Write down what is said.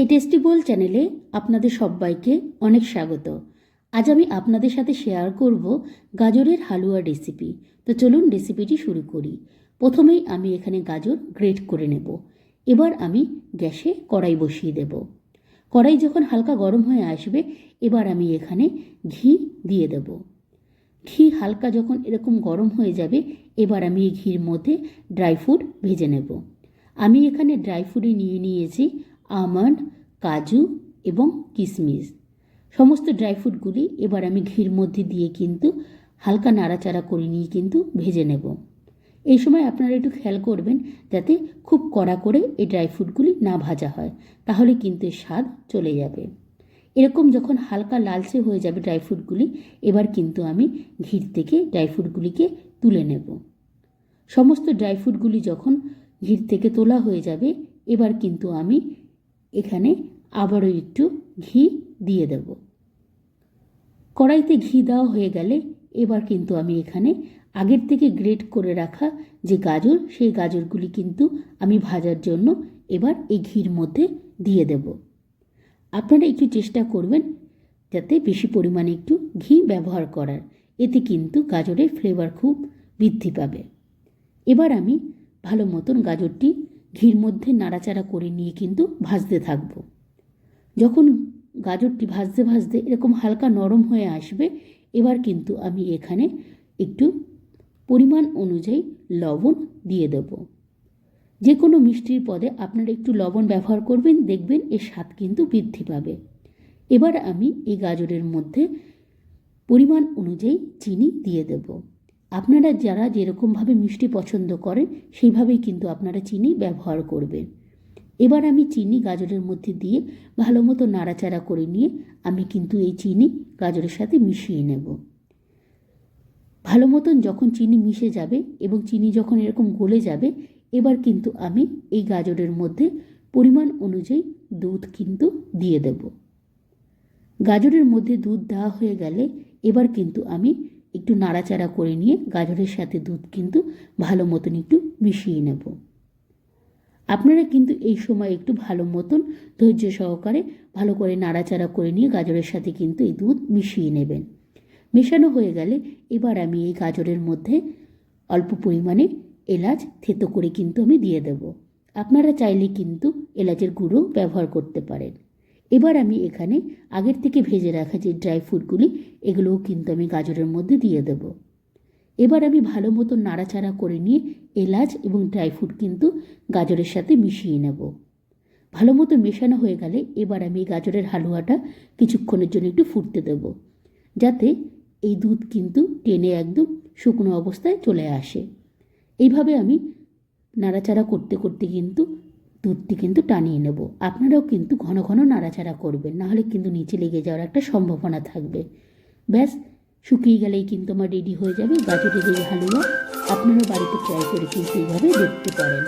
এই টেস্টি বোল চ্যানেলে আপনাদের সবাইকে অনেক স্বাগত। আজ আমি আপনাদের সাথে শেয়ার করব গাজরের হালুয়া রেসিপি তো চলুন রেসিপিটি শুরু করি। প্রথমেই আমি এখানে গাজর গ্রেট করে নেব। এবার আমি গ্যাসে কড়াই বসিয়ে দেব। কড়াই যখন হালকা গরম হয়ে আসবে, এবার আমি এখানে ঘি দিয়ে দেব। ঘি হালকা যখন এরকম গরম হয়ে যাবে, এবার আমি এই ঘির মধ্যে ড্রাই ফ্রুট ভেজে নেব। আমি এখানে ড্রাই ফ্রুটে নিয়ে নিয়েছি আমন্ড, কাজু এবং কিশমিশ সমস্ত ড্রাই ফ্রুটগুলি এবার আমি ঘির মধ্যে দিয়ে কিন্তু হালকা নাড়াচাড়া করে নিয়ে কিন্তু ভেজে নেব। এই সময় আপনারা একটু খেয়াল করবেন যাতে খুব কড়া করে এই ড্রাই ফ্রুটগুলি না ভাজা হয়, তাহলে কিন্তু এর স্বাদ চলে যাবে। এরকম যখন হালকা লালচে হয়ে যাবে ড্রাই ফ্রুটগুলি, এবার কিন্তু আমি ঘির থেকে ড্রাই ফ্রুটগুলিকে তুলে নেব। সমস্ত ড্রাই ফ্রুটগুলি যখন ঘির থেকে তোলা হয়ে যাবে, এবার কিন্তু আমি এখানে আবারও একটু ঘি দিয়ে দেব। কড়াইতে ঘি দেওয়া হয়ে গেলে এবার কিন্তু আমি এখানে আগের থেকে গ্রেট করে রাখা যে গাজর, সেই গাজরগুলি কিন্তু আমি ভাজার জন্য এবার এই ঘির মধ্যে দিয়ে দেব। আপনারা একটু চেষ্টা করবেন যাতে বেশি পরিমাণে একটু ঘি ব্যবহার করার। এতে কিন্তু গাজরের ফ্লেভার খুব বৃদ্ধি পাবে। এবার আমি ভালো মতন গাজরটি ঘির মধ্যে নাড়াচাড়া করে নিয়ে কিন্তু ভাজতে থাকব। যখন গাজরটি ভাজতে ভাজতে এরকম হালকা নরম হয়ে আসবে, এবার কিন্তু আমি এখানে একটু পরিমাণ অনুযায়ী লবণ দিয়ে দেব। যে কোনো মিষ্টির পদে আপনারা একটু লবণ ব্যবহার করবেন, দেখবেন এর স্বাদ কিন্তু বৃদ্ধি পাবে। এবার আমি এই গাজরের মধ্যে পরিমাণ অনুযায়ী চিনি দিয়ে দেব। আপনারা যারা যেরকমভাবে মিষ্টি পছন্দ করেন, সেইভাবেই কিন্তু আপনারা চিনি ব্যবহার করবেন। এবার আমি চিনি গাজরের মধ্যে দিয়ে ভালো মতো নাড়াচাড়া করে নিয়ে আমি কিন্তু এই চিনি গাজরের সাথে মিশিয়ে নেব। ভালো মতন যখন চিনি মিশে যাবে এবং চিনি যখন এরকম গলে যাবে, এবার কিন্তু আমি এই গাজরের মধ্যে পরিমাণ অনুযায়ী দুধ কিন্তু দিয়ে দেব। গাজরের মধ্যে দুধ দেওয়া হয়ে গেলে এবার কিন্তু আমি একটু নাড়াচাড়া করে নিয়ে গাজরের সাথে দুধ কিন্তু ভালো মতন একটু মিশিয়ে নেব। আপনারা কিন্তু এই সময় একটু ভালো মতন ধৈর্য সহকারে ভালো করে নাড়াচাড়া করে নিয়ে গাজরের সাথে কিন্তু এই দুধ মিশিয়ে নেবেন। মেশানো হয়ে গেলে এবার আমি এই গাজরের মধ্যে অল্প পরিমাণে এলাচ থেতো করে কিন্তু আমি দিয়ে দেব। আপনারা চাইলে কিন্তু এলাচের গুঁড়ো ব্যবহার করতে পারেন। এবার আমি এখানে আগের থেকে ভেজে রাখা যে ড্রাই ফ্রুটগুলি এগুলোও কিন্তু আমি গাজরের মধ্যে দিয়ে দেব। এবার আমি ভালো মতো নাড়াচাড়া করে নিয়ে এলাচ এবং ড্রাই ফ্রুট কিন্তু গাজরের সাথে মিশিয়ে নেব। ভালো মতো মেশানো হয়ে গেলে এবার আমি গাজরের হালুয়াটা কিছুক্ষণের জন্য একটু ফুটতে দেব, যাতে এই দুধ কিন্তু টেনে একদম শুকনো অবস্থায় চলে আসে। এইভাবে আমি নাড়াচাড়া করতে করতে কিন্তু দুধটি কিন্তু টানিয়ে নেব। আপনারাও কিন্তু ঘন ঘন নাড়াচাড়া করবেন, নাহলে কিন্তু নিচে লেগে যাওয়ার একটা সম্ভাবনা থাকবে। ব্যাস, শুকিয়ে গেলেই কিন্তু আমার রেডি হয়ে যাবে। গাজরের এই হালুয়া, আপনারাও বাড়িতে ট্রাই করে কিন্তু এইভাবে দেখতে পারেন।